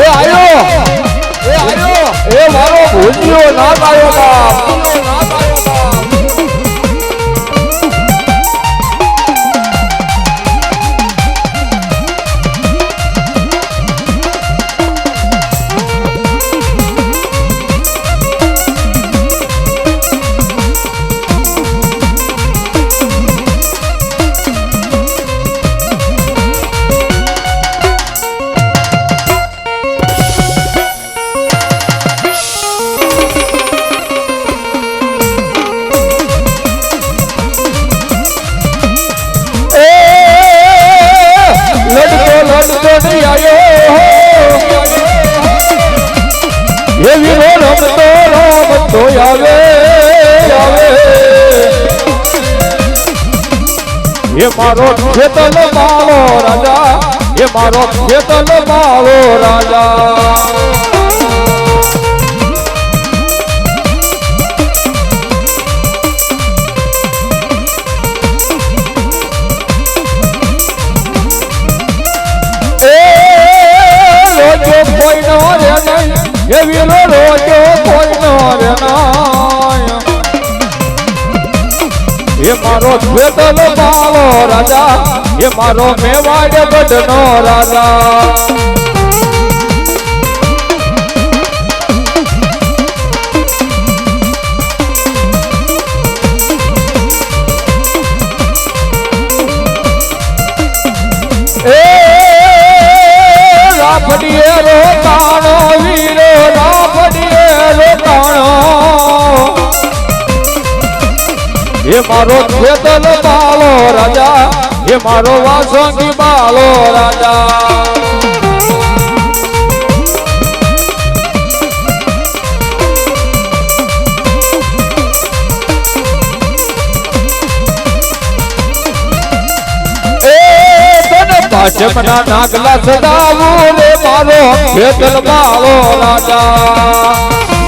એ આયો. એ આયો. એ મારો ભૂલ્યો ના આવ્યો બાપ ભૂલ્યો ના આવ્યો બાપ મારો ખેતલ માળો રાજા એ મારો ખેતલ માળો રાજા એ રોજો કોઈ નો રે નહીં એ વીરો રોજો કોઈ નો રે નહીં એ મારો શ્વેતલ માળો રાજા એ મારો મેવાડ ગઢનો રાજા એ રાફડીએ રોકાણો વીરો રાફડીએ રોકાણો એ મારો ખેતલ બાળો રાજા એ મારો વાસંગી બાલો રાજા. પાછમના નાગલા સદાવું રે મારો ખેતલ બાળો રાજા.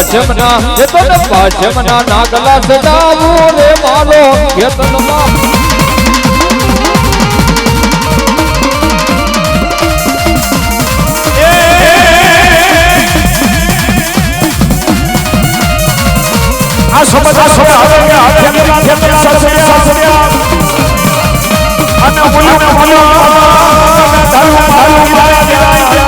પાછમના એ તને પાછમના નાગલા સદાવું રે મારો ખેતલમાં આ સમજ આ સમજ હવે કે હાથે કે માથે કે સાસરિયા સાસરિયા અને ઓલું ને ઓલું ધારું ધારું મારા દેવાય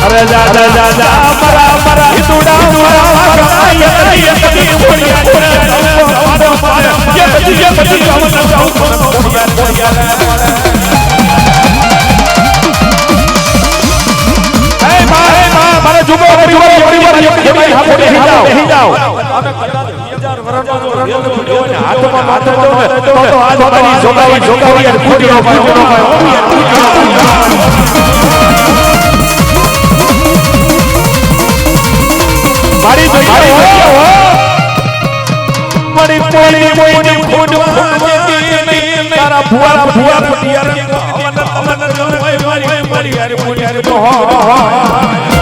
અરે દાદા દાદા મરા મરા હિતુડા મરા મરા હાથમાં માથે જો ને તો તો આજ મારી જોગાવી જોગાવી અને ફૂટીનો ફૂટીનો મારી જોઈ હો મારી પોળી મોઈની ફૂટ તારા ભુવા ભુવા પટિયાર અમન અમન મારી મારી મારી યાર પોળી યાર તો હો હો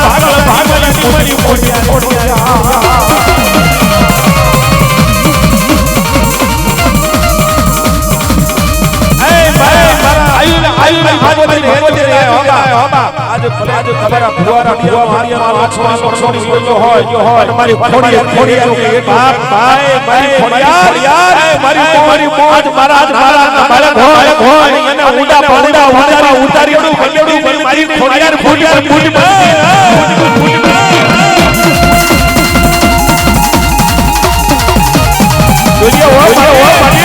ભાગલ ભાગલ મોટી મોટી ભલે આજે તમારા ભુવારા ભુવા મારિયા વાછવા વર્ષોની સોજો હોય હોય તમારી ખોડિયાર ખોડિયાર કે બાપ ભાઈ મારી ખોડિયાર યાર મારી મારી મોજ મારા આજ મારા બાળક હોય હોય એને ઊંડા પાડા ઊંડા ઉતારી બલ્લેડું મારી ખોડિયાર ખોડિયાર ફૂટ જોઈએ હો હો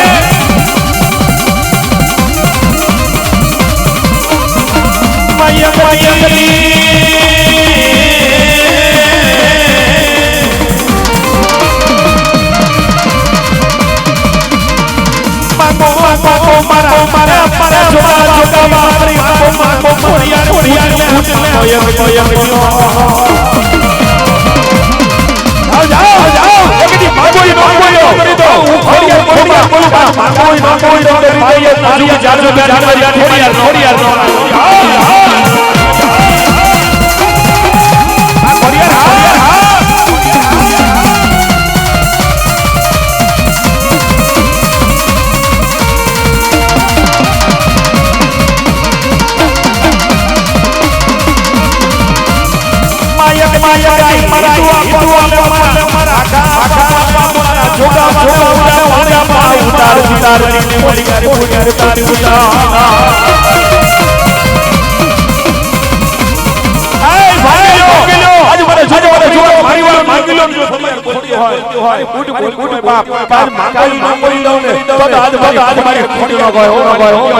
જાજો જાજો જાજો ખોડિયાર ખોડિયાર જાઓ મારી ખોટી ન ગયો હો ગયો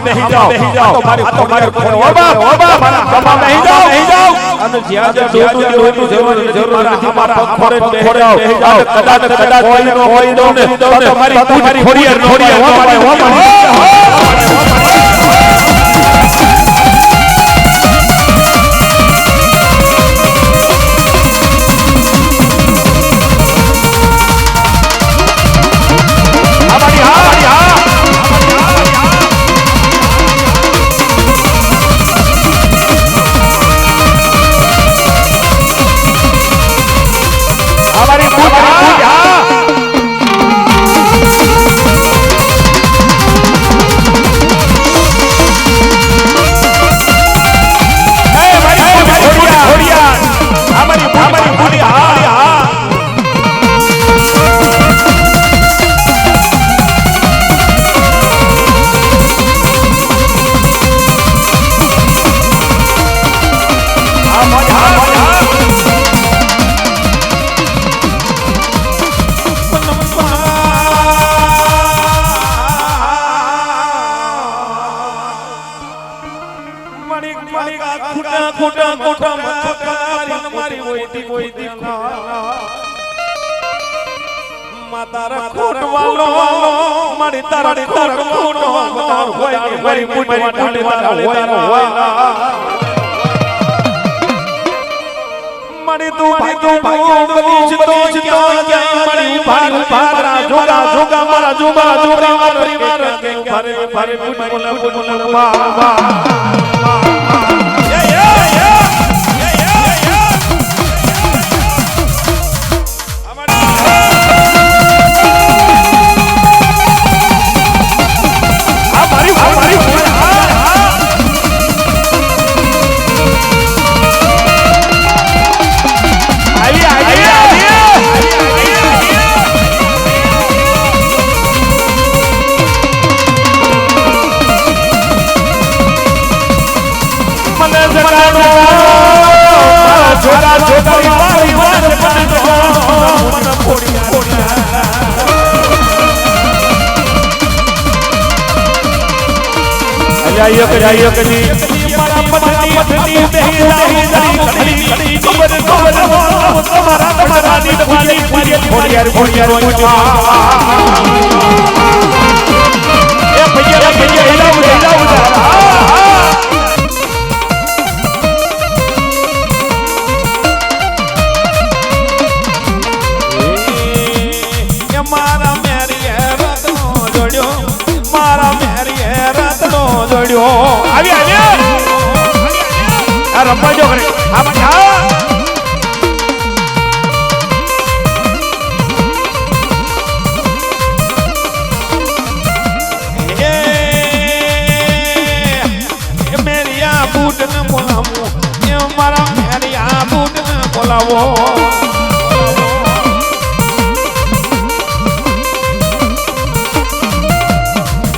મારી બેહી જાઓ બેહી જાઓ તો મારી ઓ બાપ ઓ બાપ મારા બેહી જાઓ બેહી જાઓ અને જ્યાં જ્યાં જોતું જોતું જરૂર જરૂર નથી મારા પગ ખોરે બેહી જાઓ બેહી જાઓ કદાચ કદાચ કોઈ નો હોય દો ને તો તમારી તમારી ખોડિયાર ઓ ઓબા મારી તારા તારા ખોટ વાલો હોય મારી મારી મારી હોય હોય મારી તું ભાઈ તું ભાઈ બની છે તો જ ક્યાં ક્યાં મારી છોરા છોકરી મારી વાત મને પોડિયા જાયો કે જાયો કે જી મારા પત્ની પત્ની બેહી લાહી દરી ઘડી કબર કબર તમારા તમારા ની પાલી પાલી ફોડિયાર ફોડિયાર મોજવા એ ભૈયા ભૈયા હિલાવ હિલાવ બોલાવો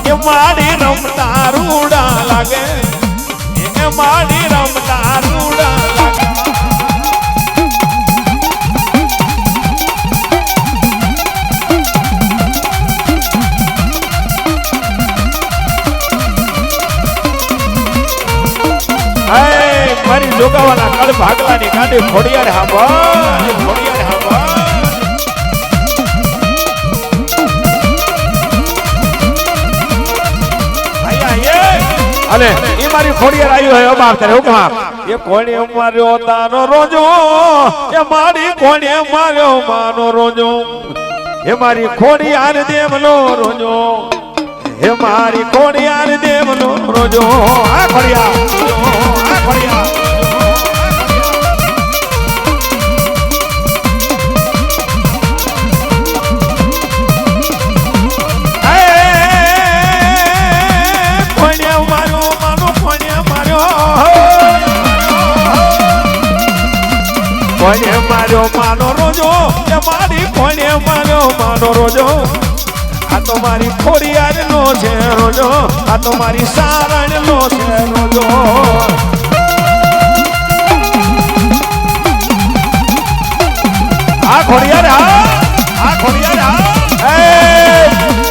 એ માડી રમતા રૂડા લાગે જોગાવાના કડ ભાગલાની કાંઠે ખોડિયાર હાંભળ ખોડિયાર હાંભળ. અને એ મારી ખોડિયાર આવ્યું હોય અમાર કરે હુકમ. એ કોણે માર્યો તાનો રોજો? એ મારી કોણે માર્યો માનો રોજો? એ મારી ખોડી આર દેવનો રોજો. એ મારી ખોડી આર દેવનો રોજો. આ ખોડિયા આ ખોડિયા કોણે માર્યો માનો રોજો? એ મારી કોણે માર્યો માનો રોજો? આ તો મારી ખોડિયાર નો છે રોજો. આ તો મારી સારણ નો છે રોજો. આ ખોડિયાર, હા? આ ખોડિયાર, હા? એ,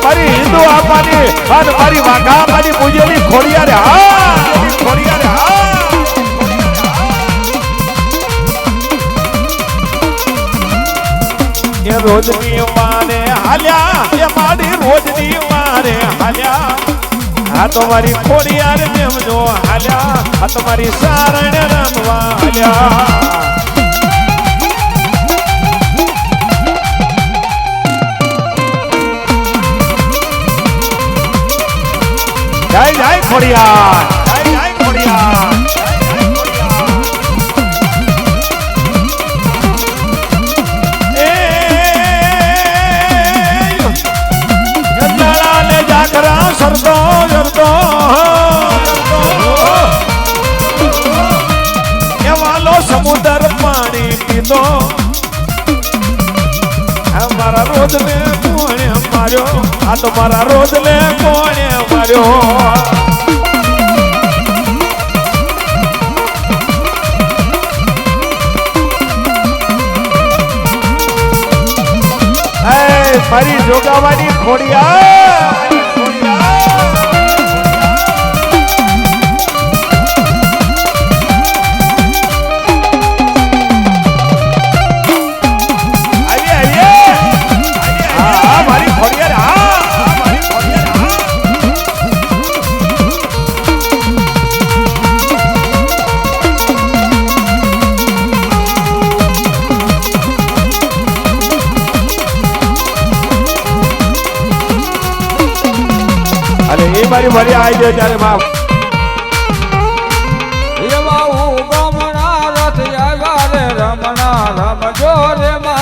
મારી હિન્દુ આપાની અને મારી વાઘા મારી પૂજેલી ખોડિયાર, હા? ખોડિયાર, હા? એ રોજની મારે હાલ્યા, એ મારી રોજની મારે હાલ્યા. આ તો મારી ખોડિયાર જેમ જો હાલ્યા, આ તો મારી સારણ રમવા હાલ્યા. જય જય ખોડિયાર. જાગરા સરતો સરતો એ વાલો સમુદ્ર પાણી પીધો. મારા રોજ ને કોણે માર્યો? આ તો મારા રોજ ને કોણે માર્યો? મારી જોગાવાની ખોડિયાર મારી મરી આવી જાય ત્યારે બાપ. ઉગમણા રથ આવ્યા રે રમણા રમજો રે માં